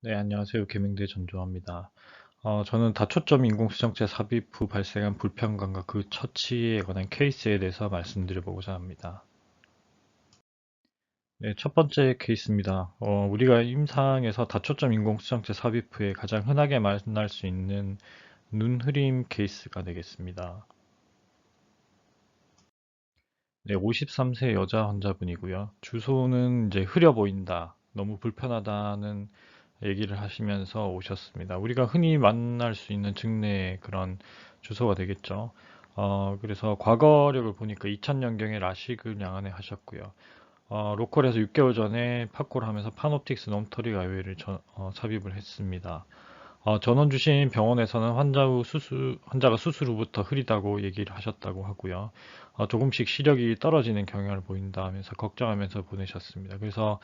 네, 안녕하세요. 개명대 전조합니다. 어, 저는 다초점 인공수정체 삽입 후 발생한 불편감과 그 처치에 관한 케이스에 대해서 말씀드려보고자 합니다. 네, 첫 번째 케이스입니다. 어, 우리가 임상에서 다초점 인공수정체 삽입 후에 가장 흔하게 만날 수 있는 눈 흐림 케이스가 되겠습니다. 네, 53세 여자 환자분이고요. 주소는 이제 흐려 보인다, 너무 불편하다는 얘기를 하시면서 오셨습니다. 우리가 흔히 만날 수 있는 증례의 그런 주소가 되겠죠. 어, 그래서 과거력을 보니까 2000년경에 라식을 양안에 하셨고요. 어, 로컬에서 6개월 전에 파코를 하면서 파노틱스 놈터리 가이웨를 어, 삽입을 했습니다. 어, 전원 주신 병원에서는 환자 후 수술, 환자가 수술 후부터 흐리다고 얘기를 하셨다고 하고요. 어, 조금씩 시력이 떨어지는 경향을 보인다 하면서 걱정하면서 보내셨습니다. 그래서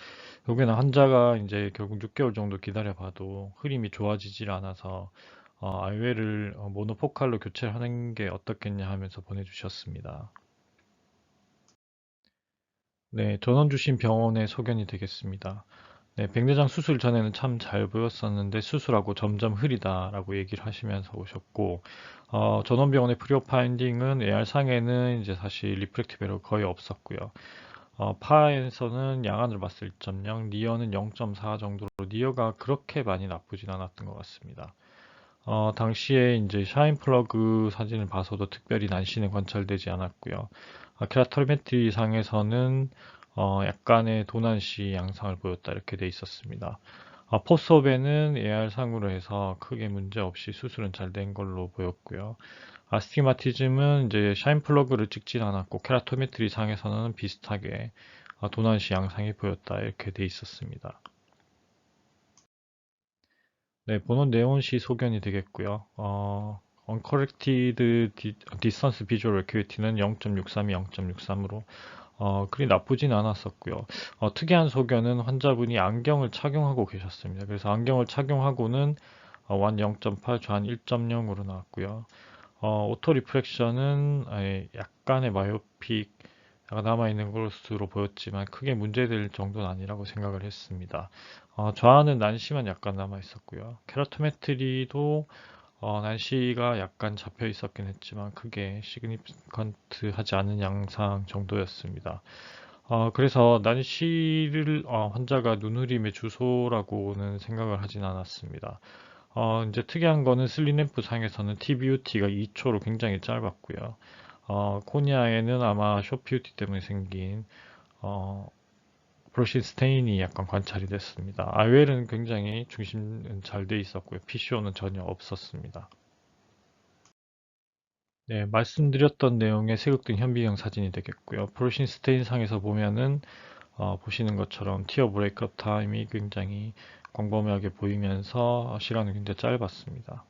여기는 환자가 이제 결국 6개월 정도 기다려봐도 흐림이 좋아지질 않아서 어, 알웨를 어, 모노포칼로 교체를 하는 게 어떻겠냐 하면서 보내주셨습니다. 네, 전원 주신 병원의 소견이 되겠습니다. 네, 백내장 수술 전에는 참 잘 보였었는데 수술하고 점점 흐리다라고 얘기를 하시면서 오셨고 어, 전원병원의 프리오 파인딩은 AR상에는 이제 사실 리프렉티브 에러 거의 없었고요. 어, 파에서는 양안으로 봤을 1.0, 니어는 0.4 정도로 니어가 그렇게 많이 나쁘진 않았던 것 같습니다. 어, 당시에 이제 샤인 플러그 사진을 봐서도 특별히 난시는 관찰되지 않았고요. 아, 케라토메트리 상에서는 어, 약간의 도난시 양상을 보였다 이렇게 돼 있었습니다. 어, 포스업에는 AR상으로 해서 크게 문제 없이 수술은 잘 된 걸로 보였고요. 아스티마티즘은 이제 샤인 플러그를 찍진 않았고 케라토메트리 상에서는 비슷하게 어, 도난시 양상이 보였다 이렇게 돼 있었습니다. 네, 본원 네온시 소견이 되겠고요. 어, Uncorrected Distance Visual Acuity는 0.63이 0.63으로 어, 그리 나쁘진 않았었고요. 어, 특이한 소견은 환자분이 안경을 착용하고 계셨습니다. 그래서 안경을 착용하고는 어, 완 0.8, 좌한 1.0으로 나왔고요. 어, 오토 리프렉션은 약간의 마이오픽 남아있는 것으로 보였지만 크게 문제될 정도는 아니라고 생각을 했습니다. 어, 좌안은 난시만 약간 남아있었고요. 케라토메트리도 어, 난시가 약간 잡혀 있었긴 했지만 크게 시그니컨트 하지 않은 양상 정도였습니다. 어, 그래서 난시를 어, 환자가 눈흐림의 주소라고는 생각을 하진 않았습니다. 어, 이제 특이한 거는 슬리램프 상에서는 TBUT가 2초로 굉장히 짧았고요. 어, 코니아에는 아마 쇼피우티 때문에 생긴 어, 브러시 스테인이 약간 관찰이 됐습니다. 아웰은 굉장히 중심 잘돼 있었고요. PCO는 전혀 없었습니다. 네, 말씀드렸던 내용의 세극등 현비경 사진이 되겠고요. 프로신 스테인 상에서 보면은 어, 보시는 것처럼 티어 브레이크업 타임이 굉장히 광범위하게 보이면서 시간은 굉장히 짧았습니다.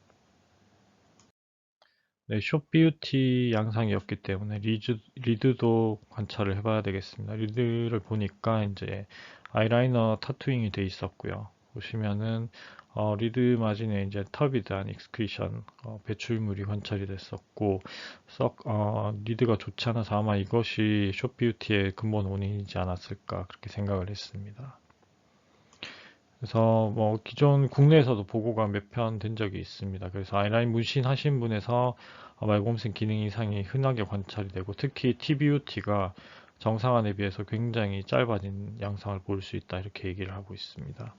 네, 숏비우티 양상이었기 때문에 리드, 리드도 관찰을 해봐야 되겠습니다. 리드를 보니까 이제 아이라이너 타투잉이 돼 있었고요. 보시면은 어, 리드 마진에 이제 터비 대한 익스크리션 어, 배출물이 관찰이 됐었고 썩 어, 리드가 좋지 않아서 아마 이것이 숏비우티의 근본 원인이지 않았을까 그렇게 생각을 했습니다. 그래서 뭐 기존 국내에서도 보고가 몇 편 된 적이 있습니다. 그래서 아이라인 문신하신 분에서 말곰생 기능 이상이 흔하게 관찰이 되고 특히 TBUT가 정상안에 비해서 굉장히 짧아진 양상을 볼 수 있다 이렇게 얘기를 하고 있습니다.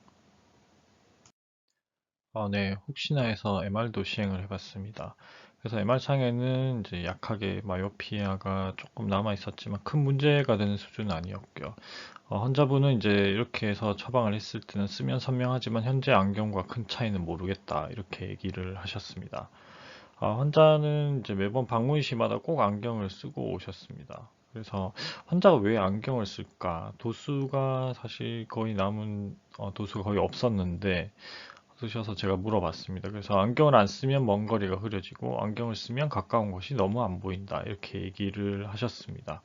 아, 네, 혹시나 해서 MR도 시행을 해봤습니다. 그래서 MR창에는 이제 약하게 마요피아가 조금 남아 있었지만 큰 문제가 되는 수준은 아니었고요. 어, 환자분은 이제 이렇게 해서 처방을 했을 때는 쓰면 선명하지만 현재 안경과 큰 차이는 모르겠다 이렇게 얘기를 하셨습니다. 어, 환자는 이제 매번 방문 시마다 꼭 안경을 쓰고 오셨습니다. 그래서 환자가 왜 안경을 쓸까? 도수가 사실 거의 남은 어, 도수가 거의 없었는데 쓰셔서 제가 물어봤습니다. 그래서 안경을 안 쓰면 먼 거리가 흐려지고 안경을 쓰면 가까운 곳이 너무 안 보인다 이렇게 얘기를 하셨습니다.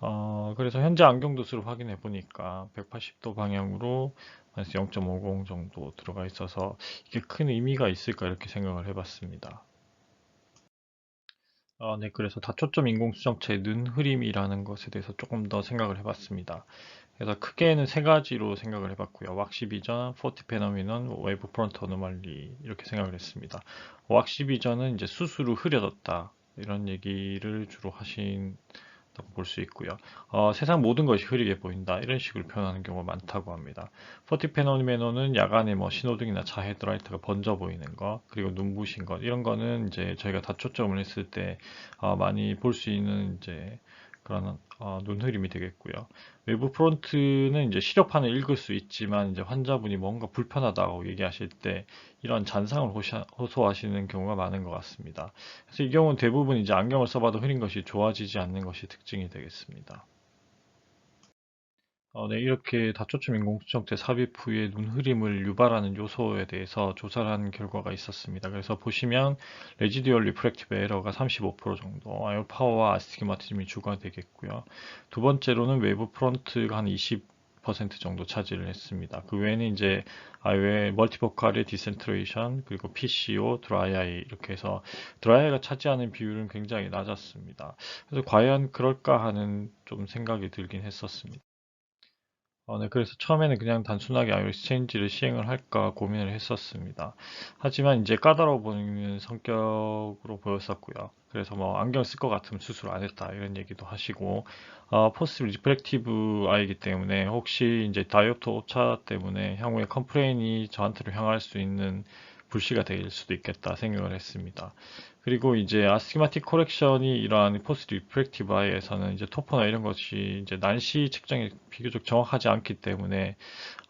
어, 그래서 현재 안경 도수를 확인해 보니까 180도 방향으로 0.50 정도 들어가 있어서 이게 큰 의미가 있을까 이렇게 생각을 해봤습니다. 어, 네, 그래서 다초점 인공수정체 눈 흐림이라는 것에 대해서 조금 더 생각을 해봤습니다. 그래서 크게는 세 가지로 생각을 해봤고요. 왁시 비전, 포티 페노미넌, 웨이브 프론트 어노말리 이렇게 생각을 했습니다. 왁시 비전은 이제 수수로 흐려졌다 이런 얘기를 주로 하신 볼수 있고요. 어, 세상 모든 것이 흐리게 보인다 이런 식으로 표현하는 경우가 많다고 합니다. 포티 페노미넌은 야간에 뭐 신호등이나 차 헤드라이트가 번져 보이는 것 그리고 눈부신 것 이런 거는 이제 저희가 다 초점을 했을 때 어, 많이 볼 수 있는 이제 그런 어, 눈 흐림이 되겠고요. 외부 프론트는 이제 시력판을 읽을 수 있지만 이제 환자분이 뭔가 불편하다고 얘기하실 때 이런 잔상을 호소하시는 경우가 많은 것 같습니다. 그래서 이 경우는 대부분 이제 안경을 써봐도 흐린 것이 좋아지지 않는 것이 특징이 되겠습니다. 어, 네, 이렇게 다초점 인공수정체 삽입 후에 눈 흐림을 유발하는 요소에 대해서 조사를 한 결과가 있었습니다. 그래서 보시면 레지듀얼 리프렉티브 에러가 35% 정도, 아이오 파워와 아스티그마티즘이 주가 되겠고요. 두 번째로는 외부 프론트가 한 20% 정도 차지를 했습니다. 그 외에는 이제 아이오의 멀티포칼의 디센트레이션, 그리고 PCO, 드라이아이 이렇게 해서 드라이아이가 차지하는 비율은 굉장히 낮았습니다. 그래서 과연 그럴까 하는 좀 생각이 들긴 했었습니다. 어, 네, 그래서 처음에는 그냥 단순하게 아이오 익스체인지를 시행을 할까 고민을 했었습니다. 하지만 이제 까다로워 보이는 성격으로 보였었고요. 그래서 뭐 안경 쓸 것 같으면 수술 안 했다 이런 얘기도 하시고 어, 포스트 리프렉티브 아이기 때문에 혹시 이제 다이옵터 오차 때문에 향후에 컴플레인이 저한테로 향할 수 있는 불씨가 될 수도 있겠다 생각을 했습니다. 그리고 이제 아스티마틱 코렉션이 이러한 포스트 리프렉티브 아이에서는 이제 토퍼나 이런 것이 이제 난시 측정이 비교적 정확하지 않기 때문에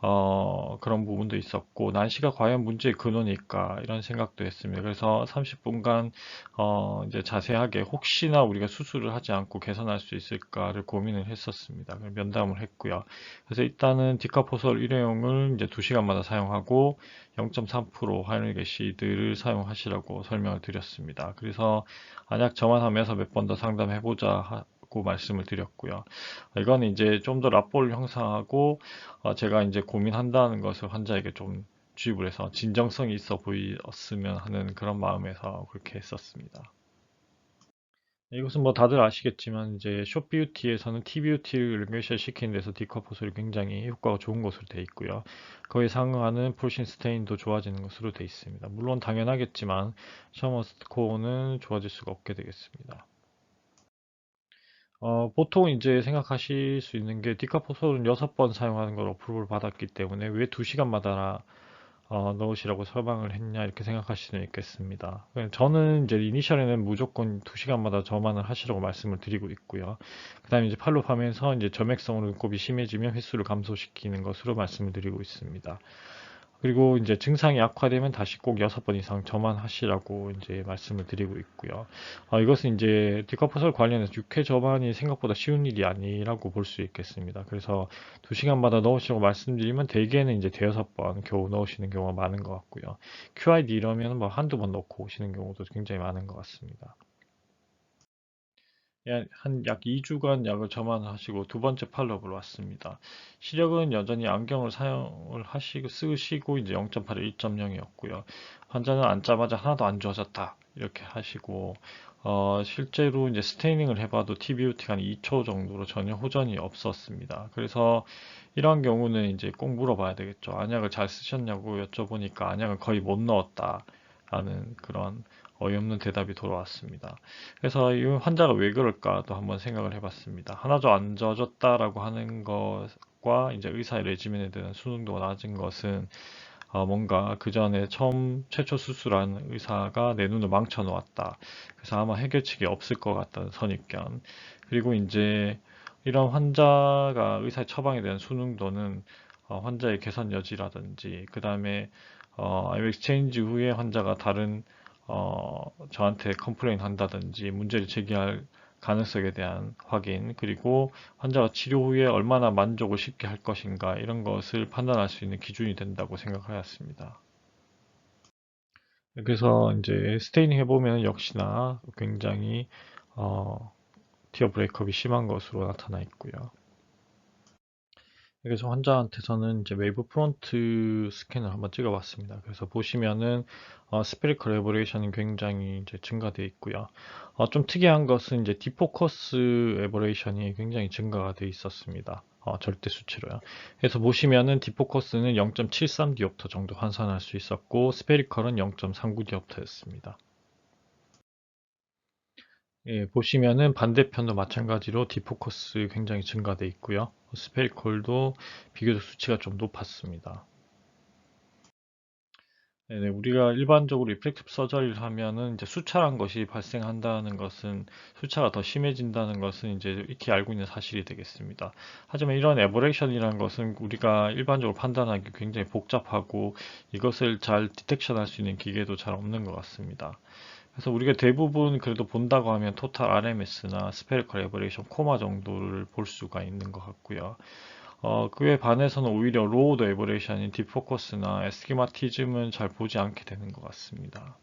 어, 그런 부분도 있었고 난시가 과연 문제의 근원일까 이런 생각도 했습니다. 그래서 30분간 어, 이제 자세하게 혹시나 우리가 수술을 하지 않고 개선할 수 있을까를 고민을 했었습니다. 면담을 했고요. 그래서 일단은 디카포솔 일회용을 이제 2시간마다 사용하고 0.3% 하이닉 애시드를 사용하시라고 설명을 드렸습니다. 그래서 안약 저만 하면서 몇 번 더 상담해보자 고 말씀을 드렸고요. 이거는 이제 좀 더 라폴 형성하고 어, 제가 이제 고민한다는 것을 환자에게 좀 주입을 해서 진정성이 있어 보였으면 하는 그런 마음에서 그렇게 했었습니다. 이것은 뭐 다들 아시겠지만 이제 숏뷰티에서는 T뷰티를 연결 시키는 데서 디커포솔이 굉장히 효과가 좋은 것으로 되어 있고요. 거기에 상응하는 폴신 스테인도 좋아지는 것으로 되어 있습니다. 물론 당연하겠지만 셔머스코어는 좋아질 수가 없게 되겠습니다. 어, 보통 이제 생각하실 수 있는 게 디카포솔은 6번 사용하는 걸 어프로브를 받았기 때문에 왜 2시간마다 어, 넣으시라고 처방을 했냐 이렇게 생각하실 수 있겠습니다. 저는 이제 이니셜에는 무조건 2시간마다 저만을 하시라고 말씀을 드리고 있고요. 그 다음에 이제 팔로우 하면서 이제 점액성으로 눈곱이 심해지면 횟수를 감소시키는 것으로 말씀을 드리고 있습니다. 그리고 이제 증상이 악화되면 다시 꼭 여섯 번 이상 저만하시라고 이제 말씀을 드리고 있고요. 어, 이것은 이제 디커퍼설 관련해서 육회 저만이 생각보다 쉬운 일이 아니라고 볼 수 있겠습니다. 그래서 두 시간마다 넣으시라고 말씀드리면 대개는 이제 대여섯 번 겨우 넣으시는 경우가 많은 것 같고요. QID 이러면 뭐 한두 번 넣고 오시는 경우도 굉장히 많은 것 같습니다. 한 약 2주간 약을 저만하시고 두 번째 팔로업을 왔습니다. 시력은 여전히 안경을 사용을 하시고 쓰시고 이제 0.8에 1.0이었고요. 환자는 앉자마자 하나도 안 좋아졌다 이렇게 하시고 어, 실제로 이제 스테이닝을 해봐도 TBUT가 한 2초 정도로 전혀 호전이 없었습니다. 그래서 이러한 경우는 이제 꼭 물어봐야 되겠죠. 안약을 잘 쓰셨냐고 여쭤보니까 안약을 거의 못 넣었다. 라는 그런 어이없는 대답이 돌아왔습니다. 그래서 이 환자가 왜 그럴까도 한번 생각을 해봤습니다. 하나도 안 젖었다라고 하는 것과 이제 의사의 레지멘에 대한 수능도가 낮은 것은 어, 뭔가 그 전에 처음 최초 수술한 의사가 내 눈을 망쳐 놓았다. 그래서 아마 해결책이 없을 것 같다는 선입견. 그리고 이제 이런 환자가 의사의 처방에 대한 수능도는 어, 환자의 개선 여지라든지 그 다음에 어, 아이오 익스체인지 후에 환자가 다른 어, 저한테 컴플레인 한다든지 문제를 제기할 가능성에 대한 확인 그리고 환자가 치료 후에 얼마나 만족을 쉽게 할 것인가 이런 것을 판단할 수 있는 기준이 된다고 생각하였습니다. 그래서 이제 스테이닝 해보면 역시나 굉장히 어, 티어 브레이크업이 심한 것으로 나타나 있고요. 그래서 환자한테서는 이제 웨이브 프론트 스캔을 한번 찍어봤습니다. 그래서 보시면은 어, 스페리컬 에버레이션이 굉장히 이제 증가되어 있고요. 어, 좀 특이한 것은 이제 디포커스 에버레이션이 굉장히 증가가 되어 있었습니다. 어, 절대 수치로요. 그래서 보시면은 디포커스는 0.73 디옵터 정도 환산할 수 있었고 스페리컬은 0.39 디옵터였습니다. 예, 보시면은 반대편도 마찬가지로 디포커스 굉장히 증가돼 있고요. 스페리컬도 비교적 수치가 좀 높았습니다. 네네, 우리가 일반적으로 리프렉티브 서저리를 하면은 이제 수차란 것이 발생한다는 것은 수차가 더 심해진다는 것은 이제 익히 알고 있는 사실이 되겠습니다. 하지만 이런 에버레이션이라는 것은 우리가 일반적으로 판단하기 굉장히 복잡하고 이것을 잘 디텍션할 수 있는 기계도 잘 없는 것 같습니다. 그래서 우리가 대부분 그래도 본다고 하면 토탈 RMS나 스페리컬 에버레이션 코마 정도를 볼 수가 있는 것 같고요. 어, 그에 반해서는 오히려 로우드 에버레이션인 디포커스나 에스키마티즘은 잘 보지 않게 되는 것 같습니다.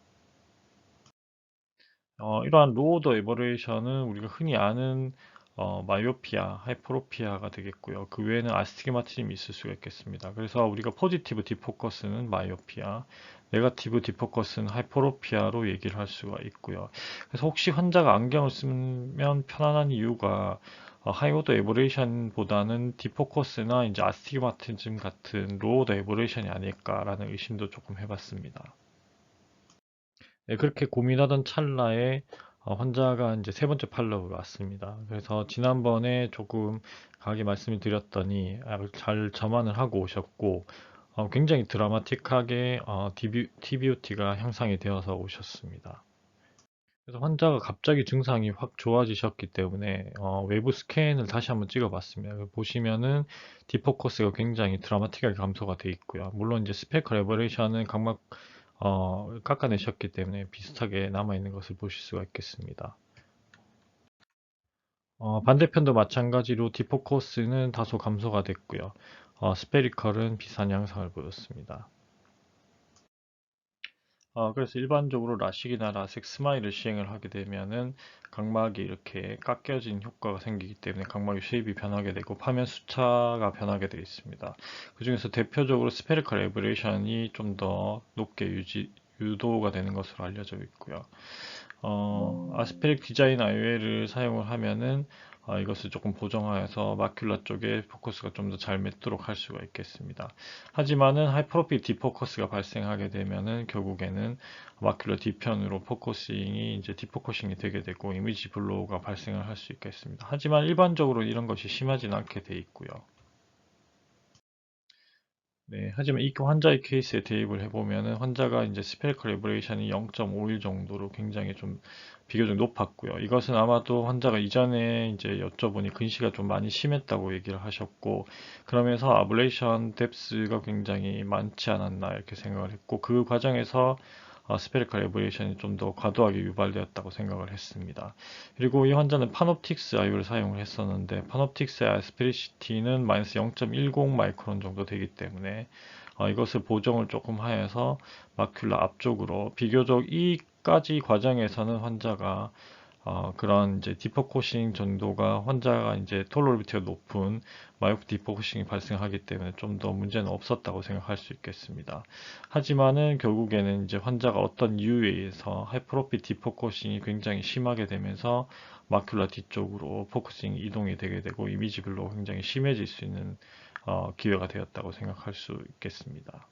어, 이러한 로우드 에버레이션은 우리가 흔히 아는 어, 마이오피아, 하이퍼로피아가 되겠고요. 그 외에는 아스티그마티즘이 있을 수가 있겠습니다. 그래서 우리가 포지티브 디포커스는 마이오피아, 네가티브 디포커스는 하이퍼로피아로 얘기를 할 수가 있고요. 그래서 혹시 환자가 안경을 쓰면 편안한 이유가 어, 하이오더 에버레이션보다는 디포커스나 이제 아스티그마티즘 같은 로우더 에버레이션이 아닐까라는 의심도 조금 해봤습니다. 네, 그렇게 고민하던 찰나에 어, 환자가 이제 세 번째 팔로우로 왔습니다. 그래서 지난번에 조금 강하게 말씀을 드렸더니 약을 잘 점안을 하고 오셨고 어, 굉장히 드라마틱하게 어, TBOT가 향상이 되어서 오셨습니다. 그래서 환자가 갑자기 증상이 확 좋아지셨기 때문에 어, 외부 스캔을 다시 한번 찍어봤습니다. 보시면은 디포커스가 굉장히 드라마틱하게 감소가 되어 있고요. 물론 이제 스페컬 에버레이션은 각막 어, 깎아내셨기 때문에 비슷하게 남아있는 것을 보실 수가 있겠습니다. 어, 반대편도 마찬가지로 디포커스는 다소 감소가 됐고요. 어, 스페리컬은 비슷한 양상을 보였습니다. 어, 그래서 일반적으로 라식이나 라섹 스마일을 시행을 하게 되면은 각막이 이렇게 깎여진 효과가 생기기 때문에 각막의 쉐입이 변하게 되고 파면 수차가 변하게 되어 있습니다. 그 중에서 대표적으로 스페리컬 에브레이션이 좀 더 높게 유지, 유도가 되는 것으로 알려져 있고요. 어, 아스페릭 디자인 IOL을 사용을 하면은 어, 이것을 조금 보정하여서 마큘라 쪽에 포커스가 좀 더 잘 맺도록 할 수가 있겠습니다. 하지만은 하이프로필 디포커스가 발생하게 되면은 결국에는 마큘라 뒤편으로 포커싱이 이제 디포커싱이 되게 되고 이미지 블로우가 발생을 할 수 있겠습니다. 하지만 일반적으로 이런 것이 심하진 않게 돼 있고요. 네, 하지만 이 환자의 케이스에 대입을 해보면은 환자가 이제 스페리컬 에브레이션이 0.51 정도로 굉장히 좀 비교적 높았고요. 이것은 아마도 환자가 이전에 이제 여쭤보니 근시가 좀 많이 심했다고 얘기를 하셨고 그러면서 아블레이션 뎁스가 굉장히 많지 않았나 이렇게 생각을 했고 그 과정에서 어, 스페리컬 에브레이션이 좀 더 과도하게 유발되었다고 생각을 했습니다. 그리고 이 환자는 파놉틱스 아이를 사용을 했었는데 파놉틱스의 아스페리시티는 마이너스 0.10 마이크론 정도 되기 때문에 어, 이것을 보정을 조금 하여서 마큘라 앞쪽으로 비교적 이까지 과정에서는 환자가 어, 그런 이제 디포코싱 정도가 환자가 이제 톨로리티가 높은 마이오프 디포코싱이 발생하기 때문에 좀 더 문제는 없었다고 생각할 수 있겠습니다. 하지만은 결국에는 이제 환자가 어떤 이유에 의해서 하이프로피 디포코싱이 굉장히 심하게 되면서 마큘라 뒤쪽으로 포커싱 이동이 되게 되고 이미지 블로가 굉장히 심해질 수 있는 어, 기회가 되었다고 생각할 수 있겠습니다.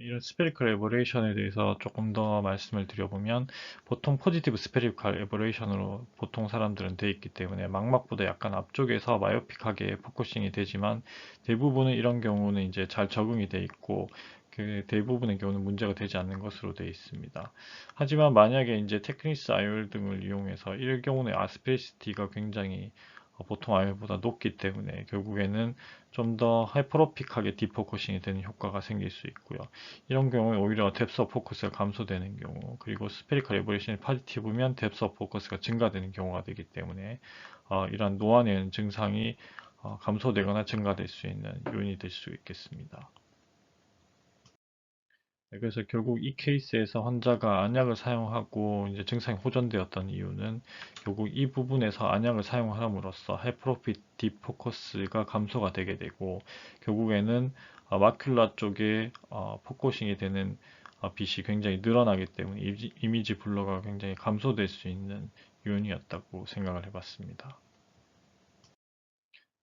이런 스페리컬 에버레이션에 대해서 조금 더 말씀을 드려보면 보통 포지티브 스페리컬 에버레이션으로 보통 사람들은 되어 있기 때문에 망막보다 약간 앞쪽에서 마이오픽하게 포커싱이 되지만 대부분은 이런 경우는 이제 잘 적응이 돼 있고 그 대부분의 경우는 문제가 되지 않는 것으로 되어 있습니다. 하지만 만약에 이제 테크니스 아이올 등을 이용해서 이럴 경우는 아스페리시티가 굉장히 어, 보통 아이보다 높기 때문에 결국에는 좀 더 하이퍼로픽하게 디포커싱이 되는 효과가 생길 수 있고요. 이런 경우에 오히려 뎁스 포커스가 감소되는 경우 그리고 스페리컬 에버레이션이 파지티브면 뎁스 포커스가 증가되는 경우가 되기 때문에 어, 이러한 노안의 증상이 어, 감소되거나 증가될 수 있는 요인이 될 수 있겠습니다. 네, 그래서 결국 이 케이스에서 환자가 안약을 사용하고 이제 증상이 호전되었던 이유는 결국 이 부분에서 안약을 사용함으로써 하이프로핏 디포커스가 감소가 되게 되고 결국에는 어, 마큘라 쪽에 어, 포커싱이 되는 어, 빛이 굉장히 늘어나기 때문에 이미지 블러가 굉장히 감소될 수 있는 요인이었다고 생각을 해봤습니다.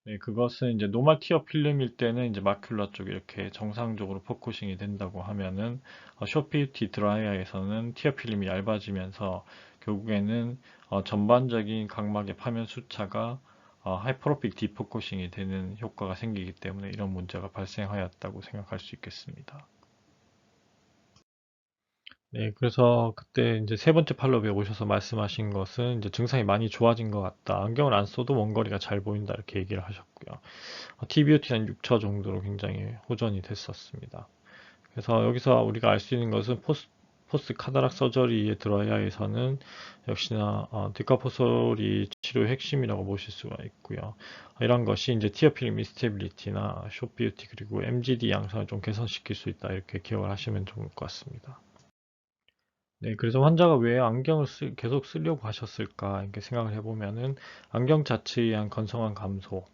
네, 그것은 이제 노멀 티어 필름일 때는 이제 마큘라 쪽 이렇게 정상적으로 포커싱이 된다고 하면은 어, 쇼피티 드라이아에서는 티어 필름이 얇아지면서 결국에는 어, 전반적인 각막의 파면 수차가 어, 하이퍼로픽 디포커싱이 되는 효과가 생기기 때문에 이런 문제가 발생하였다고 생각할 수 있겠습니다. 네, 그래서 그때 이제 세 번째 팔로우에 오셔서 말씀하신 것은 이제 증상이 많이 좋아진 것 같다. 안경을 안 써도 원거리가 잘 보인다. 이렇게 얘기를 하셨고요. TBOT 한 6초 정도로 굉장히 호전이 됐었습니다. 그래서 여기서 우리가 알 수 있는 것은 포스, 포스 카다락 서저리의 드라이아에서는 역시나 어, 디카포솔이 치료의 핵심이라고 보실 수가 있고요. 이런 것이 이제 티어필름 미스테빌리티나 숏비우티 그리고 MGD 양상을 좀 개선시킬 수 있다. 이렇게 기억을 하시면 좋을 것 같습니다. 네, 그래서 환자가 왜 안경을 쓰, 계속 쓰려고 하셨을까 이렇게 생각을 해보면은 안경 자체에 의한 건성한 감소,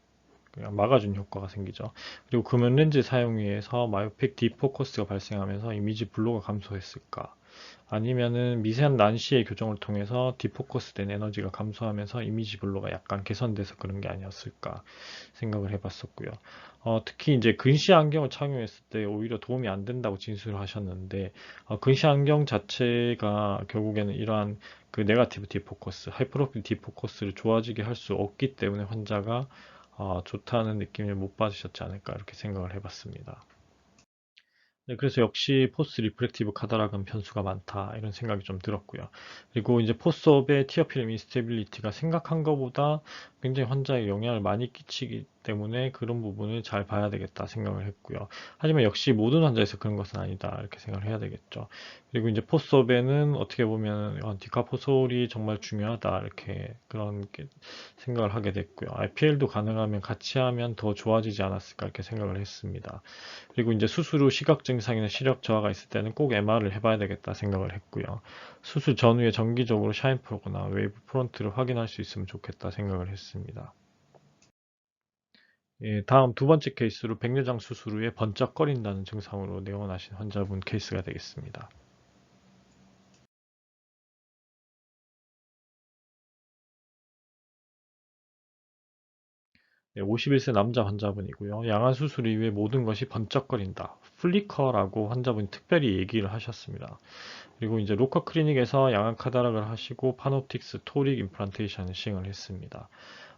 그냥 막아준 효과가 생기죠. 그리고 금연 렌즈 사용에 의해서 마이오픽 디포커스가 발생하면서 이미지 블로가 감소했을까? 아니면은 미세한 난시의 교정을 통해서 디포커스 된 에너지가 감소하면서 이미지 블로가 약간 개선돼서 그런 게 아니었을까 생각을 해봤었고요. 어, 특히 이제 근시 안경을 착용했을 때 오히려 도움이 안 된다고 진술을 하셨는데 어, 근시 안경 자체가 결국에는 이러한 그 네가티브 디포커스, 하이프로필 디포커스를 좋아지게 할 수 없기 때문에 환자가 어, 좋다는 느낌을 못 받으셨지 않을까 이렇게 생각을 해봤습니다. 네, 그래서 역시 포스 리프렉티브 카다락은 변수가 많다 이런 생각이 좀 들었고요. 그리고 이제 포스업의 티어필름 인스테빌리티가 생각한 것보다 굉장히 환자에 영향을 많이 끼치기 때문에 그런 부분을 잘 봐야 되겠다 생각을 했고요. 하지만 역시 모든 환자에서 그런 것은 아니다 이렇게 생각을 해야 되겠죠. 그리고 이제 포스업에는 어떻게 보면 어, 디카포솔이 정말 중요하다 이렇게 그런 생각을 하게 됐고요. IPL도 가능하면 같이 하면 더 좋아지지 않았을까 이렇게 생각을 했습니다. 그리고 이제 수술 후 시각 증상이나 시력 저하가 있을 때는 꼭 MR을 해봐야 되겠다 생각을 했고요. 수술 전후에 정기적으로 샤인 프로거나 웨이브 프론트를 확인할 수 있으면 좋겠다 생각을 했습니다. 예, 다음 두 번째 케이스로 백내장 수술 후에 번쩍거린다는 증상으로 내원하신 환자분 케이스가 되겠습니다. 네, 51세 남자 환자분이고요. 양안 수술 이후에 모든 것이 번쩍거린다. 플리커라고 환자분이 특별히 얘기를 하셨습니다. 그리고 이제 로커 클리닉에서 양안 카다락을 하시고 파노틱스 토릭 임플란테이션을 시행을 했습니다.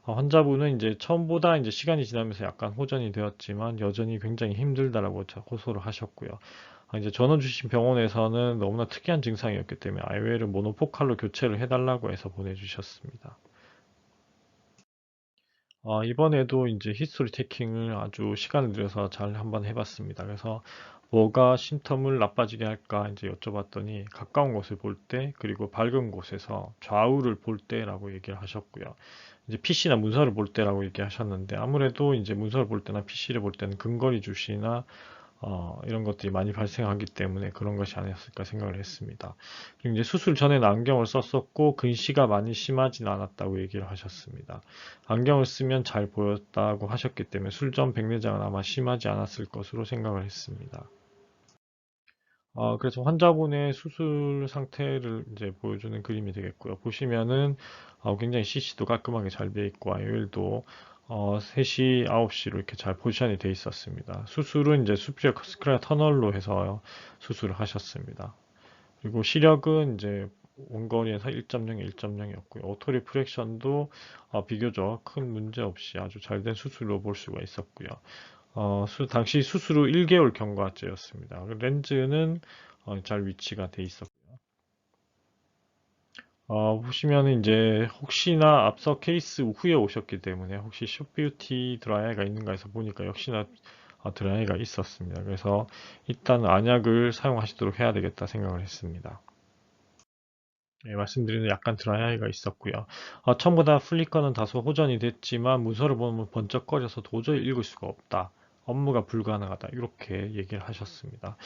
어, 환자분은 이제 처음보다 이제 시간이 지나면서 약간 호전이 되었지만 여전히 굉장히 힘들다라고 호소를 하셨고요. 아, 이제 전원 주신 병원에서는 너무나 특이한 증상이었기 때문에 아이웨이를 모노포칼로 교체를 해달라고 해서 보내주셨습니다. 어, 이번에도 이제 히스토리 테킹을 아주 시간을 들여서 잘 한번 해봤습니다. 그래서 뭐가 심텀을 나빠지게 할까 이제 여쭤봤더니 가까운 곳을 볼 때 그리고 밝은 곳에서 좌우를 볼 때라고 얘기를 하셨고요. 이제 PC나 문서를 볼 때라고 얘기하셨는데 아무래도 이제 문서를 볼 때나 PC를 볼 때는 근거리 주시나 어, 이런 것들이 많이 발생하기 때문에 그런 것이 아니었을까 생각을 했습니다. 그리고 이제 수술 전에는 안경을 썼었고 근시가 많이 심하진 않았다고 얘기를 하셨습니다. 안경을 쓰면 잘 보였다고 하셨기 때문에 술전 백내장은 아마 심하지 않았을 것으로 생각을 했습니다. 어, 그래서 환자분의 수술 상태를 이제 보여주는 그림이 되겠고요. 보시면은 어, 굉장히 CC도 깔끔하게 잘 되어 있고 IOL도 어, 3시, 9시로 이렇게 잘 포지션이 되어 있었습니다. 수술은 이제 수피어 스크라 터널로 해서 수술을 하셨습니다. 그리고 시력은 이제 원거리에서 1.0, 1.0이었고요. 오토리 프렉션도 어, 비교적 큰 문제 없이 아주 잘 된 수술로 볼 수가 있었고요. 어, 수, 당시 후 1개월 경과제였습니다. 렌즈는 어, 잘 위치가 돼 있었고요. 어, 보시면 이제 혹시나 앞서 케이스 후에 오셨기 때문에 혹시 숏뷰티 드라이가 있는가 해서 보니까 역시나 어, 드라이가 있었습니다. 그래서 일단 안약을 사용하시도록 해야 되겠다 생각을 했습니다. 네, 말씀드리는 약간 드라이아이가 있었고요. 어, 처음보다 플리커는 다소 호전이 됐지만 문서를 보면 번쩍거려서 도저히 읽을 수가 없다. 업무가 불가능하다 이렇게 얘기를 하셨습니다.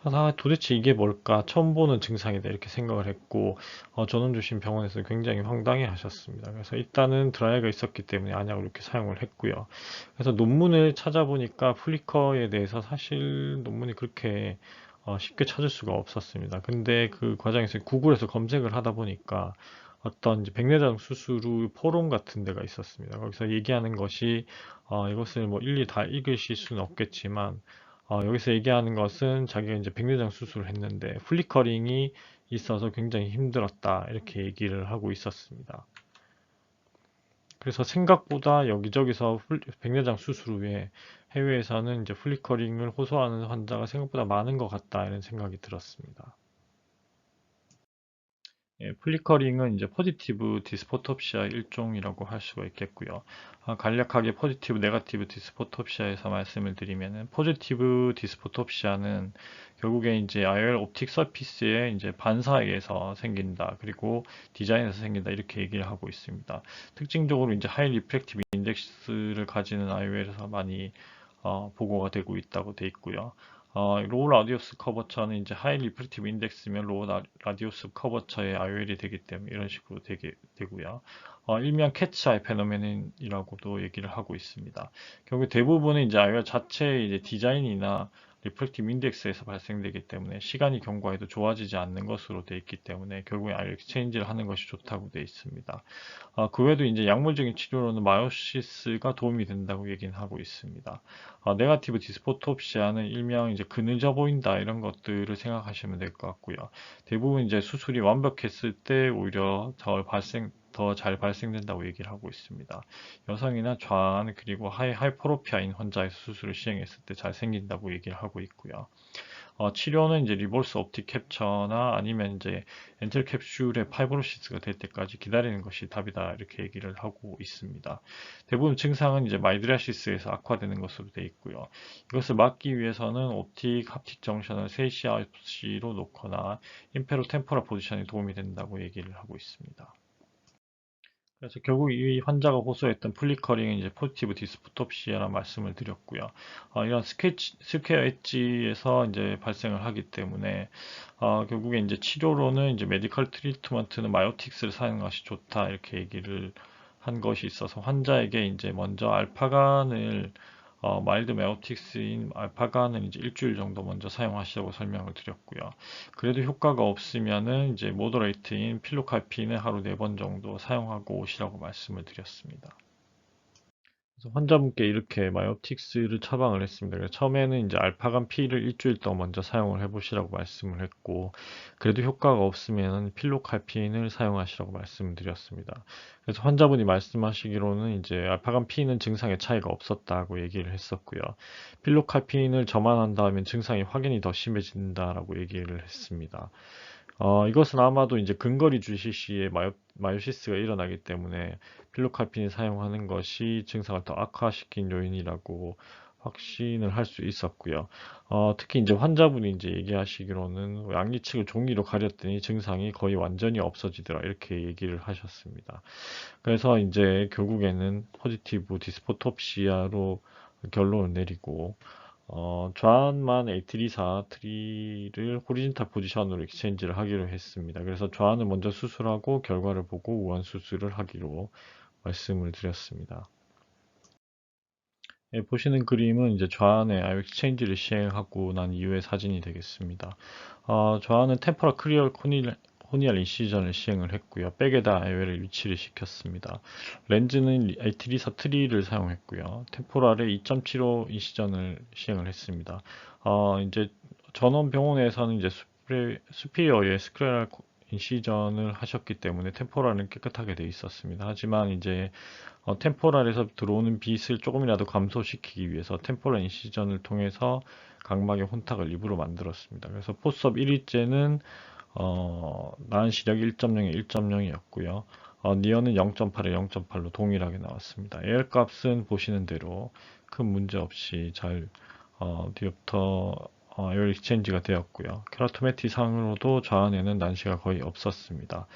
그래서 아, 도대체 이게 뭘까 처음 보는 증상이다 이렇게 생각을 했고 어, 전원 주신 병원에서 굉장히 황당해 하셨습니다. 그래서 일단은 드라이가 있었기 때문에 안약을 이렇게 사용을 했고요. 그래서 논문을 찾아보니까 플리커에 대해서 사실 논문이 그렇게 어, 쉽게 찾을 수가 없었습니다. 근데 그 과정에서 구글에서 검색을 하다 보니까 어떤 이제 백내장 수술 후 포럼 같은 데가 있었습니다. 거기서 얘기하는 것이 어, 이것을 뭐 일일이 다 읽으실 수는 없겠지만 어, 여기서 얘기하는 것은 자기가 이제 백내장 수술을 했는데 플리커링이 있어서 굉장히 힘들었다 이렇게 얘기를 하고 있었습니다. 그래서 생각보다 여기저기서 플- 백내장 수술 후에 해외에서는 이제 플리커링을 호소하는 환자가 생각보다 많은 것 같다 이런 생각이 들었습니다. 예, 플리커링은 이제 포지티브 디스포톱시아 일종이라고 할 수가 있겠고요. 아, 간략하게 포지티브, 네가티브 디스포톱시아에서 말씀을 드리면은 포지티브 디스포톱시아는 결국에 이제 IOL 옵틱 서피스의 이제 반사에서 생긴다. 그리고 디자인에서 생긴다. 이렇게 얘기를 하고 있습니다. 특징적으로 이제 하이 리프렉티브 인덱스를 가지는 IOL에서 많이 어, 보고가 되고 있다고 돼 있고요. 어, 로우 라디오스 커버처는 이제 하이 리프렉티브 인덱스면 로우 라- 라디오스 커버처의 IOL이 되기 때문에 이런 식으로 되게 되고요. 어, 일명 캐치아이 페노메넌이라고도 얘기를 하고 있습니다. 결국 대부분은 이제 IOL 자체의 이제 디자인이나 리프렉티브 인덱스에서 발생되기 때문에 시간이 경과해도 좋아지지 않는 것으로 되어 있기 때문에 결국에 아이오 익스체인지를 하는 것이 좋다고 되어 있습니다. 어, 그 외에도 이제 약물적인 치료로는 마요시스가 도움이 된다고 얘기는 하고 있습니다. 어, 네가티브 디스포톱시아는 일명 이제 그늘져 보인다 이런 것들을 생각하시면 될 것 같고요. 대부분 이제 수술이 완벽했을 때 오히려 더 발생 더 잘 발생된다고 얘기를 하고 있습니다. 여성이나 좌안 그리고 하이 하이포로피아인 환자에서 수술을 시행했을 때 잘 생긴다고 얘기를 하고 있고요. 어, 치료는 이제 리볼스 옵틱 캡처나 아니면 이제 엔텔 캡슐의 파이브로시스가 될 때까지 기다리는 것이 답이다 이렇게 얘기를 하고 있습니다. 대부분 증상은 이제 마이드라시스에서 악화되는 것으로 되어 있고요. 이것을 막기 위해서는 옵틱 합틱 정션을 3시 9시로 놓거나 임페로 템포럴 포지션이 도움이 된다고 얘기를 하고 있습니다. 그래서 결국 이 환자가 호소했던 플리커링은 이제 포지티브 디스포톱시아라 말씀을 드렸고요. 어, 이런 스케치, 스퀘어 엣지에서 이제 발생을 하기 때문에 어, 결국에 이제 치료로는 이제 메디컬 트리트먼트는 마요틱스를 사용하는 것이 좋다 이렇게 얘기를 한 것이 있어서 환자에게 이제 먼저 알파간을 어, 마일드 메오틱스인 알파간을 이제 일주일 정도 먼저 사용하시라고 설명을 드렸고요. 그래도 효과가 없으면은 이제 모더레이트인 필로칼핀을 하루 네 번 정도 사용하고 오시라고 말씀을 드렸습니다. 환자분께 이렇게 마요틱스를 처방을 했습니다. 그래서 처음에는 이제 알파간 P를 일주일 동안 먼저 사용을 해보시라고 말씀을 했고, 그래도 효과가 없으면 필로칼핀을 사용하시라고 말씀을 드렸습니다. 그래서 환자분이 말씀하시기로는 이제 알파간 P는 증상에 차이가 없었다고 얘기를 했었고요. 필로칼핀을 저만 한 다음엔 증상이 확연히 더 심해진다라고 얘기를 했습니다. 어, 이것은 아마도 이제 근거리 주시 시에 마요, 마요시스가 일어나기 때문에 필로카핀을 사용하는 것이 증상을 더 악화시킨 요인이라고 확신을 할 수 있었고요. 어, 특히 이제 환자분이 이제 얘기하시기로는 양리 측을 종이로 가렸더니 증상이 거의 완전히 없어지더라 이렇게 얘기를 하셨습니다. 그래서 이제 결국에는 포지티브 디스포톱시아로 결론을 내리고 어, 좌안만 에이트리사 트리를 호리진탈 포지션으로 익스체인지를 하기로 했습니다. 그래서 좌안을 먼저 수술하고 결과를 보고 우한 수술을 하기로 말씀을 드렸습니다. 예, 보시는 그림은 이제 좌안에 아이 익스체인지를 시행하고 난 이후의 사진이 되겠습니다. 어, 좌안은 템퍼럴 크리얼 코닐, 코니알 인시전을 시행을 했고요. 백에다 아이웨를 위치를 시켰습니다. 렌즈는 에이트리사 트리를 사용했고요. 템포랄에 2.75 인시전을 시행을 했습니다. 어, 이제 전원 병원에서는 이제 수피어의 스크레랄 인시전을 하셨기 때문에 템포랄은 깨끗하게 되어 있었습니다. 하지만 이제 어, 템포랄에서 들어오는 빛을 조금이라도 감소시키기 위해서 템포랄 인시전을 통해서 각막의 혼탁을 일부러 만들었습니다. 그래서 포스업 1일째는 어, 나은 시력 1.0에 1.0이었고요. 어, 니어는 0.8에 0.8로 동일하게 나왔습니다. AL 값은 보시는 대로 큰 문제 없이 잘 어, 디옵터 어, 에어 익스체인지가 되었고요. 케라토메티 상으로도 좌안에는 난시가 거의 없었습니다.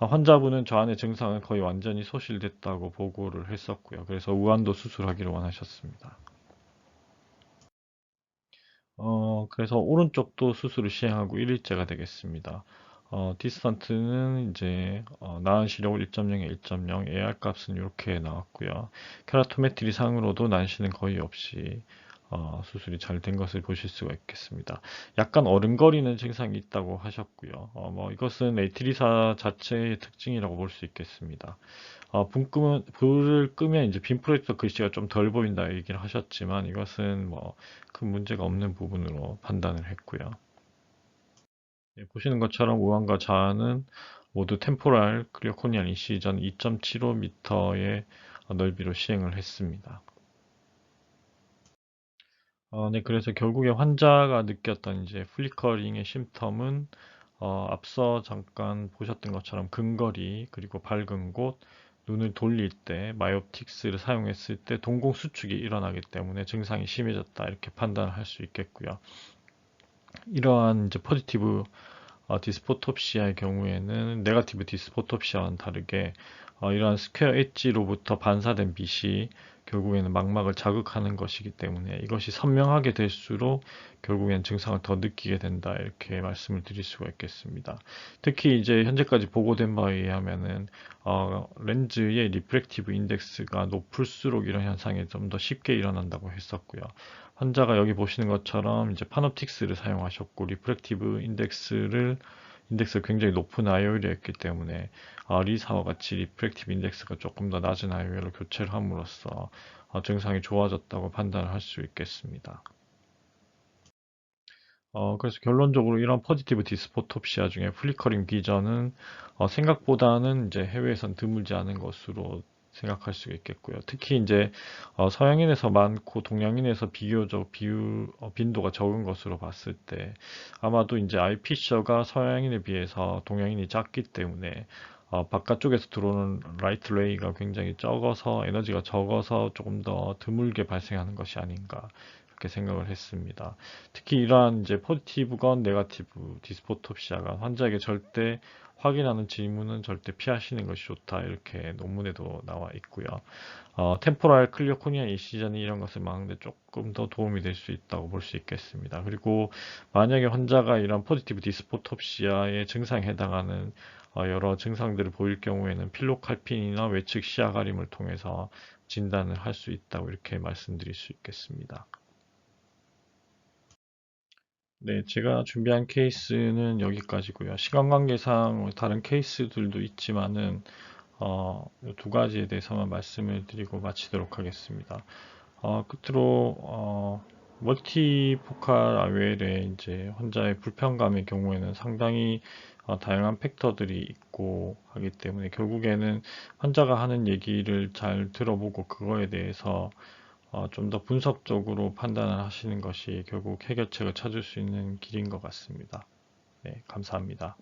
어, 환자분은 좌안의 증상은 거의 완전히 소실됐다고 보고를 했었고요. 그래서 우한도 수술하기를 원하셨습니다. 어, 그래서 오른쪽도 수술을 시행하고 1일째가 되겠습니다. 어, 디스턴트는 이제 어, 나은 시력을 1.0에 1.0, AR 값은 이렇게 나왔고요. 케라토메트리 상으로도 난시는 거의 없이 어, 수술이 잘 된 것을 보실 수가 있겠습니다. 약간 어른거리는 증상이 있다고 하셨고요. 어, 뭐 이것은 에이트리사 자체의 특징이라고 볼 수 있겠습니다. 어, 불 끄면, 불을 끄면 이제 빔 프로젝터 글씨가 좀 덜 보인다 얘기를 하셨지만 이것은 뭐 큰 문제가 없는 부분으로 판단을 했고요. 예, 보시는 것처럼 우한과 좌한은 모두 템포랄 크리어코니알 인시전 2.75m의 넓이로 시행을 했습니다. 어, 네, 그래서 결국에 환자가 느꼈던 이제 플리커링의 심텀은 어, 앞서 잠깐 보셨던 것처럼 근거리 그리고 밝은 곳 눈을 돌릴 때 마이옵틱스를 사용했을 때 동공 수축이 일어나기 때문에 증상이 심해졌다 이렇게 판단을 할수 있겠고요. 이러한 이제 포지티브 어, 디스포톱시아의 경우에는 네가티브 디스포톱시아와는 다르게 어, 이러한 스퀘어 엣지로부터 반사된 빛이 결국에는 망막을 자극하는 것이기 때문에 이것이 선명하게 될수록 결국엔 증상을 더 느끼게 된다 이렇게 말씀을 드릴 수가 있겠습니다. 특히 이제 현재까지 보고된 바에 의하면은 어, 렌즈의 리프렉티브 인덱스가 높을수록 이런 현상이 좀 더 쉽게 일어난다고 했었고요. 환자가 여기 보시는 것처럼 이제 파노틱스를 사용하셨고 리프렉티브 인덱스를 인덱스가 굉장히 높은 IOL이었기 때문에 아, 리사와 같이 리프렉티브 인덱스가 조금 더 낮은 IOL로 교체를 함으로써 어, 증상이 좋아졌다고 판단을 할 수 있겠습니다. 어, 그래서 결론적으로 이런 포지티브 디스포톱시아 중에 플리커링 비전은 어, 생각보다는 이제 해외에선 드물지 않은 것으로 생각할 수 있겠고요. 특히 이제 어, 서양인에서 많고 동양인에서 비교적 비율 어, 빈도가 적은 것으로 봤을 때 아마도 이제 피셔가 서양인에 비해서 동양인이 작기 때문에 어, 바깥쪽에서 들어오는 라이트 레이가 굉장히 적어서 에너지가 적어서 조금 더 드물게 발생하는 것이 아닌가 그렇게 생각을 했습니다. 특히 이러한 이제 포지티브건 네가티브 디스포톱시아가 환자에게 절대 확인하는 질문은 절대 피하시는 것이 좋다 이렇게 논문에도 나와 있고요. 어, 템포랄 클리어 코니아 이시전이 이런 것을 막는데 조금 더 도움이 될 수 있다고 볼 수 있겠습니다. 그리고 만약에 환자가 이런 포지티브 디스포톱시아의 증상에 해당하는 어, 여러 증상들을 보일 경우에는 필로칼핀이나 외측 시야 가림을 통해서 진단을 할 수 있다고 이렇게 말씀드릴 수 있겠습니다. 네, 제가 준비한 케이스는 여기까지고요. 시간 관계상 다른 케이스들도 있지만은 어, 두 가지에 대해서만 말씀을 드리고 마치도록 하겠습니다. 어, 끝으로 어, 멀티포칼 아웰의 이제 환자의 불편감의 경우에는 상당히 어, 다양한 팩터들이 있고 하기 때문에 결국에는 환자가 하는 얘기를 잘 들어보고 그거에 대해서 어, 좀 더 분석적으로 판단을 하시는 것이 결국 해결책을 찾을 수 있는 길인 것 같습니다. 네, 감사합니다.